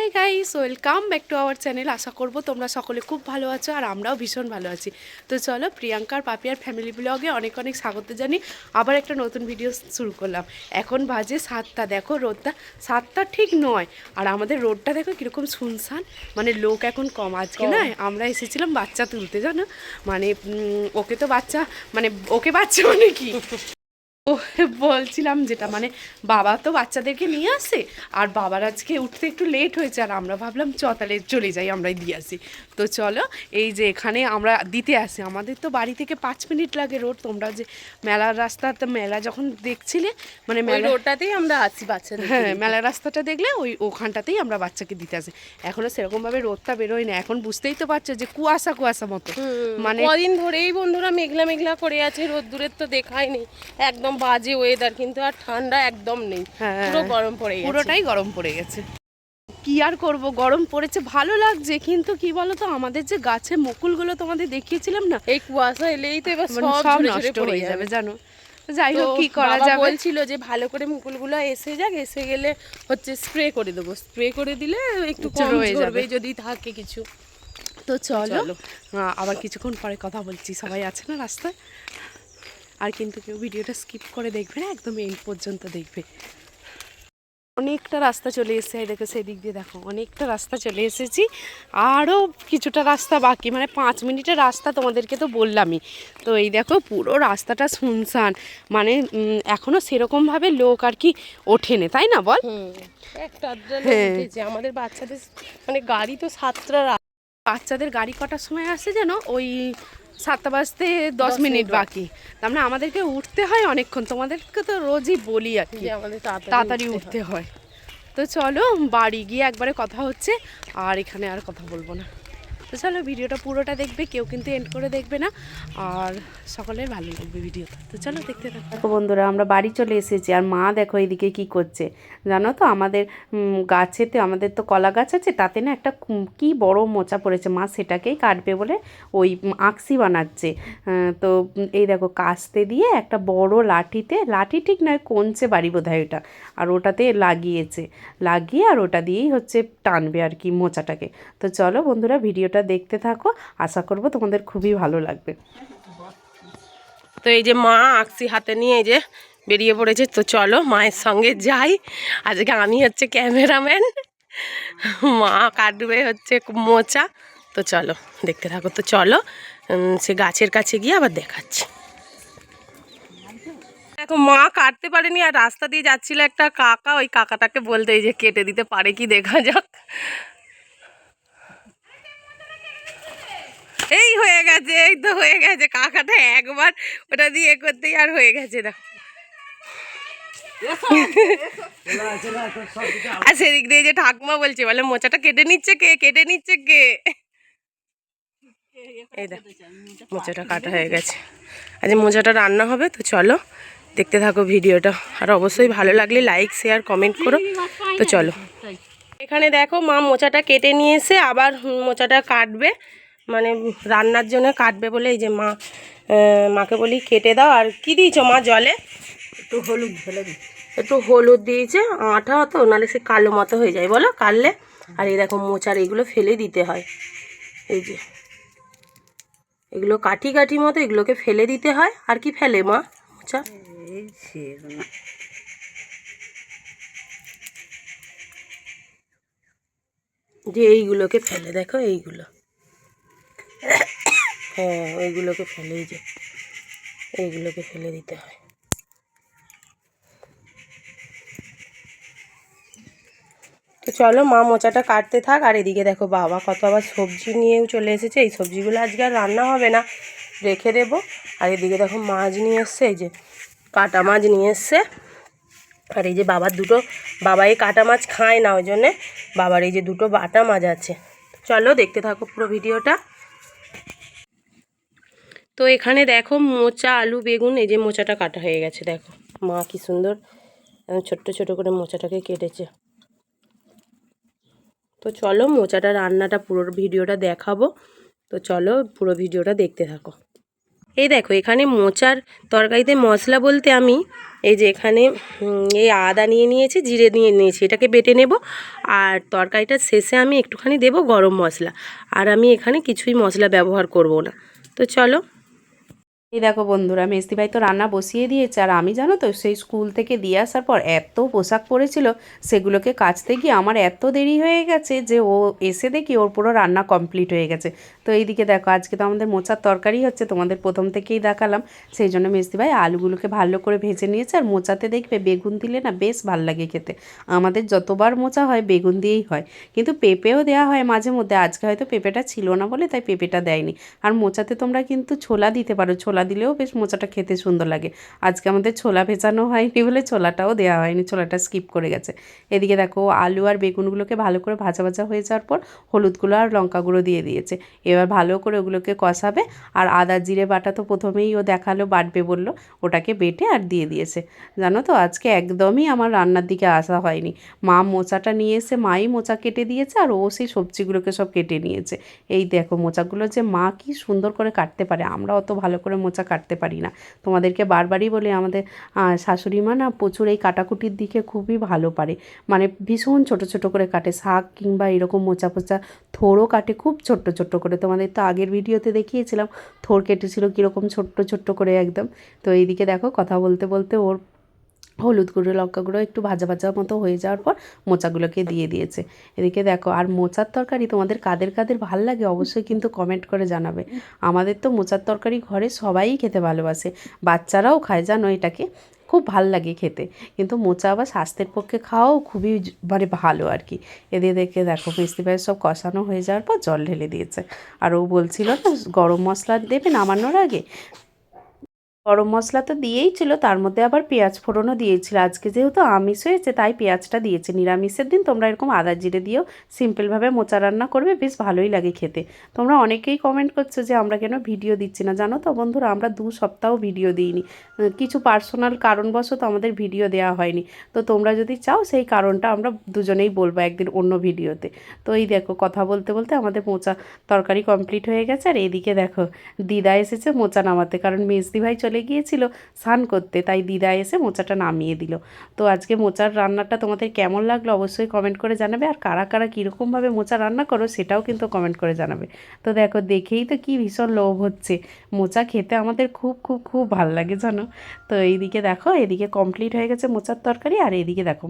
Hi guys welcome back to our channel আশা করব তোমরা সকলে খুব ভালো আছো আর আমরাও ভীষণ ভালো আছি। তো চলো প্রিয়াঙ্কার পাপিয়ার ফ্যামিলি ব্লগে অনেক অনেক স্বাগত জানি। আবার একটা নতুন ভিডিও শুরু করলাম। এখন বাজে সাতটা দেখো রোদটা। সাতটা ঠিক নয়। আর আমাদের রোডটা দেখো কীরকম শুনশান। মানে লোক এখন কম। আজকে না আমরা এসেছিলাম বাচ্চা তুলতে জানো? মানে ওকে তো বাচ্চা মানে ওকে বাচ্চা মানে কি? ও বলছিলাম যেটা মানে বাবা তো বাচ্চাদেরকে নিয়ে আসে আর বাবার আজকে উঠতে একটু লেট হয়েছে আর আমরা ভাবলাম চ তাহলে চলে যাই আমরাই দিয়ে আসি। তো চলো এই যে এখানে আমরা দিতে আসি। আমাদের তো বাড়ি থেকে পাঁচ মিনিট লাগে রোড তোমরা যে মেলার রাস্তা তো মেলা যখন দেখছিলে মানে মেলা রোডটাতেই আমরা আছি বাচ্চাদের হ্যাঁ মেলার রাস্তাটা দেখলে ওই ওখানটাতেই আমরা বাচ্চাকে দিতে আসি। এখনও সেরকমভাবে রোদটা বেরোয় না। এখন বুঝতেই তো পারছ যে কুয়াশা কুয়াশা মতো। মানে কদিন ধরেই বন্ধুরা মেঘলা মেঘলা করে আছে রোদ্দুরের তো দেখাই নেই। একদম বাজে ওয়েদার কিন্তু আর ঠান্ডা একদম নেই। হ্যাঁ। পুরো গরম পড়ে গেছে। পুরোটাই গরম পড়ে গেছে। কি আর করব? গরম পড়েছে ভালো লাগছে কিন্তু কি বলতো আমাদের যে গাছে মুকুলগুলো তোমাদের দেখিয়েছিলাম না? এই কুয়াশা এলেই তো এবার মানে সব নষ্ট হয়ে যাবে। জানো। যাই হোক কি করা যাবে? বলছিল যে ভালো করে মুকুলগুলো এসে যাক এসে গেলে হচ্ছে স্প্রে করে দেবো। স্প্রে করে দিলে একটু কম যাবে। ঝরবে যদি থাকে কিছু। তো চলো। আবার কিছুক্ষণ পরে কথা বলছি সবাই আছে না রাস্তায়? আর কিন্তু কেউ ভিডিওটা স্কিপ করে দেখবে না একদম এই পর্যন্ত দেখবে। অনেকটা রাস্তা চলে এসেছে এই দেখো সেদিক দিয়ে দেখো অনেকটা রাস্তা চলে এসেছি। আরও কিছুটা রাস্তা বাকি মানে পাঁচ মিনিটের রাস্তা তোমাদেরকে তো বললামই। তো এই দেখো পুরো রাস্তাটা শুনশান মানে উম, এখনও সেরকমভাবে লোক আর কি ওঠেনে তাই না বল? হ্যাঁ। আমাদের বাচ্চাদের মানে গাড়ি তো সাতটা বাচ্চাদের গাড়ি কটার সময় আসে যেন? ওই সাতটা বাজতে দশ মিনিট বাকি। তার মানে আমাদেরকে উঠতে হয় অনেকক্ষণ তোমাদেরকে তো রোজই বলি আর কি। আমাদের তাড়াতাড়ি উঠতে হয়। তো চলো বাড়ি গিয়ে একবারে কথা হচ্ছে আর এখানে আর কথা বলব না। তো চলো ভিডিওটা পুরোটা দেখবে, কেউ কিন্তু এন্ড করে দেখবে না। আর সকলের ভালো লাগবে ভিডিওটা। তো চলো দেখতে থাকো। বন্ধুরা, আমরা বাড়ি চলে এসেছি। আর মা দেখো এদিকে কি করছে। জানো তো, আমাদের গাছেতে আমাদের তো কলা গাছ আছে, তাতে না একটা কি বড় মোচা পড়েছে। মা সেটাকেই কাটবে বলে ওই আকসি বানাচ্ছে। তো এই দেখো কাস্তে দিয়ে একটা বড় লাঠিতে, লাঠি ঠিক নয় কঞ্চে বাড়ি বোধ হয় ওটা। আর ওটাতে লাগিয়েছে। লাগিয়ে আর ওটা দিয়েই হচ্ছে টানবে আর কি মোচাটাকে। তো চলো বন্ধুরা, ভিডিওটা দেখতে থাকো। আশা করব তোমাদের খুবই ভালো লাগবে। তো এই যে মা আকসি হাতে নিয়ে এই যে বেরিয়ে পড়েছে। তো চলো মায়ের সঙ্গে যাই। আজকে আমি হচ্ছে ক্যামেরাম্যান। মা কাটবে হচ্ছে মোচা। তো চলো, দেখতে থাকো। তো চলো সে গাছের কাছে গিয়ে আবার দেখাচ্ছি। দেখো, মা কাটতে পারেনি আর রাস্তা দিয়ে যাচ্ছিল একটা কাকা। ওই কাকাটাকে বলতে এই যে কেটে দিতে পারে কি, দেখা যাক। এই হয়ে গেছে এই তো হয়ে গেছে। কাকাটা একবার ওটা দিয়ে করতেই আর হয়ে গেছে না। আর সেদিক দিয়ে যে ঠাকুমা বলছে বলে মোচাটা কেটে নিচ্ছে কে? কেটে নিচ্ছে কে? এই দেখ মোচাটা কাটা হয়ে গেছে। আজ মোচাটা রান্না হবে তো চলো দেখতে থাকো ভিডিওটা। আর অবশ্যই ভালো লাগলে লাইক শেয়ার কমেন্ট করো। তো চলো। এখানে দেখো মা মোচাটা কেটে নিয়ে এসে আবার মোচাটা কাটবে। মানে রান্নার জন্য কাটবে বলে এই যে মা মাকে বলি কেটে দাও। আর কি দিয়েছ মা জলে? একটু হলুদ ঢেলে দিই একটু হলুদ দিয়েছে আঠা তো নাহলে সে কালো মতো হয়ে যায়। বলো কাটলে? আর এই দেখো মোচার এগুলো ফেলে দিতে হয়। এই যে এগুলো কাঠি কাঠি মতো এগুলোকে ফেলে দিতে হয়। আর কি ফেলে মা মোচা? যে এইগুলোকে ফেলে দেখো এইগুলো। হ্যাঁ ওইগুলোকে ফেলেই যে, এইগুলোকে ফেলে দিতে হয়। তো চলো মা মোচাটা কাটতে থাক, আর এদিকে দেখো বাবা কত আবার সবজি নিয়েও চলে এসেছে। এই সবজিগুলো আজকে আর রান্না হবে না, রেখে দেবো। আর এদিকে দেখো মাছ নিয়ে এসছে, এই যে কাটা মাছ নিয়ে এসছে। আর এই যে বাবার দুটো, বাবা এই কাটা মাছ খায় না, ওই জন্যে বাবার এই যে দুটো বাটা মাছ আছে। চলো দেখতে থাকো পুরো ভিডিওটা। তো এখানে দেখো মোচা, আলু, বেগুন, এই যে মোচাটা কাটা হয়ে গেছে, দেখো। মা কি সুন্দর ছোট্ট ছোট করে মোচাটাকে কেটেছে। তো চলো মোচাটা, রান্নাটা, পুরো ভিডিওটা দেখাবো। তো চলো পুরো ভিডিওটা দেখতে থাকো। এই দেখো, এখানে মোচার তরকারিতে মশলা বলতে আমি এই যে এখানে এই আদা নিয়ে নিয়েছি, জিরে নিয়ে নিয়েছি, এটাকে বেটে নেব। আর তরকারিটার শেষে আমি একটুখানি দেব গরম মশলা। আর আমি এখানে কিছুই মশলা ব্যবহার করব না। তো চলো এই দেখো বন্ধুরা মেস্তি ভাই তো রান্না বসিয়ে দিয়েছে, আর আমি জানো তো সেই স্কুল থেকে দিয়ে আসার পর এত পোশাক পরেছিল, সেগুলোকে কাচতে গিয়ে আমার এত দেরি হয়ে গেছে যে ও এসে দেখি ওর পুরো রান্না কমপ্লিট হয়ে গেছে। তো এইদিকে দেখো, আজকে তো আমাদের মোচার তরকারি হচ্ছে, তোমাদের প্রথম থেকেই দেখালাম। সেই জন্য মেস্তি ভাই আলুগুলোকে ভালো করে ভেজে নিয়েছে, আর মোচাতে দেখবে বেগুন দিলে না বেশ ভালো লাগে খেতে। আমাদের যতবার মোচা হয়, বেগুন দিয়েই হয়। কিন্তু পেঁপেও দেওয়া হয় মাঝে মধ্যে, আজকে হয়তো পেঁপেটা ছিল না বলে তাই পেঁপেটা দেয়নি। আর মোচাতে তোমরা কিন্তু ছোলা দিতে পারো, ছোলা দিলেও বেশ মোচাটা খেতে সুন্দর লাগে। আজকে আমাদের ছোলা ভেজানো হয়নি বলে ছোলাটাও দেওয়া হয়নি, ছোলাটা স্কিপ করে গেছে। এদিকে দেখো, আলু আর বেগুনগুলোকে ভালো করে ভাজা ভাজা হয়ে যাওয়ার পর হলুদ গুঁড়ো আর লঙ্কা গুঁড়ো দিয়ে দিয়েছে। এবার ভালো করে ওগুলোকে কষাবে আর আদা, জিরে, বাটা তো প্রথমেই ও দেখাল, বাটবে বলল, ওটাকে বেটে আর দিয়ে দিয়েছে। জানো তো, আজকে একদমই আমার রান্নার দিকে আসা হয়নি। মা মোচাটা নিয়ে এসে মাই মোচা কেটে দিয়েছে আর ও সেই সবজিগুলোকে সব কেটে নিয়েছে। এই দেখো, মোচাগুলো যে মা কি সুন্দর করে কাটতে পারে, আমরা অত ভালো করে মোচা কাটতে পারি না। তোমাদেরকে বারবারই বলে, আমাদের শাশুড়ি মা না প্রচুর এই কাটাকুটির দিকে খুবই ভালো পারে। মানে ভীষণ ছোট ছোট করে কাটে, শাক কিংবা এরকম মোচা পোচা থোরও কাটে, খুব ছোট্ট ছোট্ট করে। তোমাদের তো আগের ভিডিওতে দেখিয়েছিলাম, থোর কেটেছিল কীরকম ছোট্ট ছোট্ট করে একদম। তো এইদিকে দেখো, কথা বলতে বলতে ওর হলুদ গুঁড়ো, লঙ্কা গুঁড়ো একটু ভাজা ভাজা মতো হয়ে যাওয়ার পর মোচাগুলোকে দিয়ে দিয়েছে। এদিকে দেখো, আর মোচার তরকারি তোমাদের কাদের কাদের ভালো লাগে অবশ্যই কিন্তু কমেন্ট করে জানাবে। আমাদের তো মোচার তরকারি ঘরে সবাই খেতে ভালোবাসে। বাচ্চারাও খায়, জানো এটাকে? খুব ভালো লাগে খেতে। কিন্তু মোচা আবার স্বাস্থ্যের পক্ষে খাওয়াও খুবই মানে ভালো আর কি। এদের দেখে দেখো মিস্ত্রি ভাই সব কষানো হয়ে যাওয়ার পর জল ঢেলে দিয়েছে। আর ও বলছিল না, গরম মশলা দেবে নামানোর আগে? গরম মশলা তো দিয়েই ছিল, তার মধ্যে আবার পেঁয়াজ ফোড়নও দিয়েছিল। আজকে যেহেতু আমিষ হয়েছে, তাই পেঁয়াজটা দিয়েছে। নিরামিষের দিন তোমরা এরকম আদা জিরে দিয়েও সিম্পলভাবে মোচা রান্না করবে, বেশ ভালোই লাগে খেতে। তোমরা অনেকেই কমেন্ট করছ যে, আমরা কেন ভিডিও দিচ্ছি না? জানো তো বন্ধুরা, আমরা দু সপ্তাহ ভিডিও দিইনি। কিছু পার্সোনাল কারণবশত আমাদের ভিডিও দেওয়া হয়নি। তো তোমরা যদি চাও, সেই কারণটা আমরা দুজনেই বলব একদিন অন্য ভিডিওতে। তো এই দেখো, কথা বলতে বলতে আমাদের মোচা তরকারি কমপ্লিট হয়ে গেছে। আর এদিকে দেখো, দিদা এসেছে মোচা নামাতে। কারণ মেজদি ভাই চলে গিয়েছিল, স্নান করতে। তাই দিদা এসে মোচাটা নামিয়ে দিল। তো আজকে মোচার রান্নাটা তোমাদের কেমন লাগল অবশ্যই কমেন্ট করে জানাবে। আর কারা কারা কীরকমভাবে মোচা রান্না করো সেটাও কিন্তু কমেন্ট করে জানাবে। তো দেখো, দেখেই তো কি ভীষণ লোভ হচ্ছে। মোচা খেতে আমাদের খুব খুব খুব ভালো লাগে, জানো? তো এইদিকে দেখো, এদিকে কমপ্লিট হয়ে গেছে মোচার তরকারি। আর এদিকে দেখো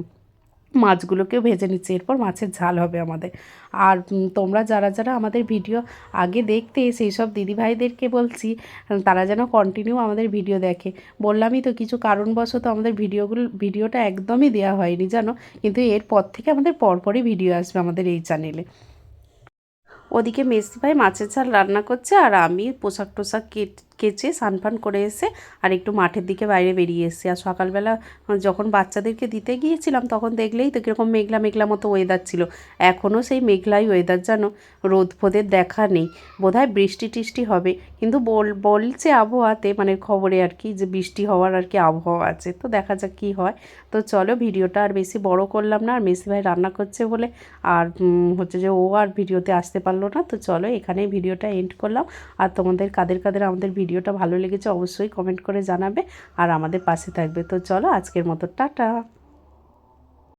মাছগুলোকেও ভেজে নিচ্ছে, এরপর মাছের ঝাল হবে আমাদের। আর তোমরা যারা যারা আমাদের ভিডিও আগে দেখতে সেই সব দিদিভাইদেরকে বলছি, তারা যেন কন্টিনিউ আমাদের ভিডিও দেখে। বললামই তো, কিছু কারণবশত আমাদের ভিডিওগুলো, ভিডিওটা একদমই দেওয়া হয়নি জানো কিন্তু এরপর থেকে আমাদের পরপরই ভিডিও আসবে আমাদের এই চ্যানেলে ওদিকে মেসি ভাই মাছের ঝাল রান্না করছে, আর আমি পোশাক টোশাক কেট- কেচে সানফান করে এসে আর একটু মাঠের দিকে বাইরে বেরিয়ে এসেছি। আর সকালবেলা যখন বাচ্চাদেরকে দিতে গিয়েছিলাম, তখন দেখলেই তো কীরকম মেঘলা মেঘলা মতো ওয়েদার ছিল। এখনও সেই মেঘলাই ওয়েদার জানো রোদ ফোদের দেখা নেই। বোধহয় বৃষ্টি টিষ্টি হবে। কিন্তু বল, বলছে আবহাওয়াতে মানে খবরে আর কি, যে বৃষ্টি হওয়ার আর কি আবহাওয়া আছে। তো দেখা যাক কী হয়। তো চলো ভিডিওটা আর বেশি বড় করলাম না, আর মেসি ভাই রান্না করছে বলে। আর হচ্ছে যে ও আর ভিডিওতে আসতে পারল না। তো চলো এখানেই ভিডিওটা এন্ড করলাম। আর তোমাদের কাদের কাদের আমাদের ভিডিওটা ভালো লেগেছে অবশ্যই কমেন্ট করে জানাবে আর আমাদের পাশে থাকবে। তো চলো আজকের মতো টাটা।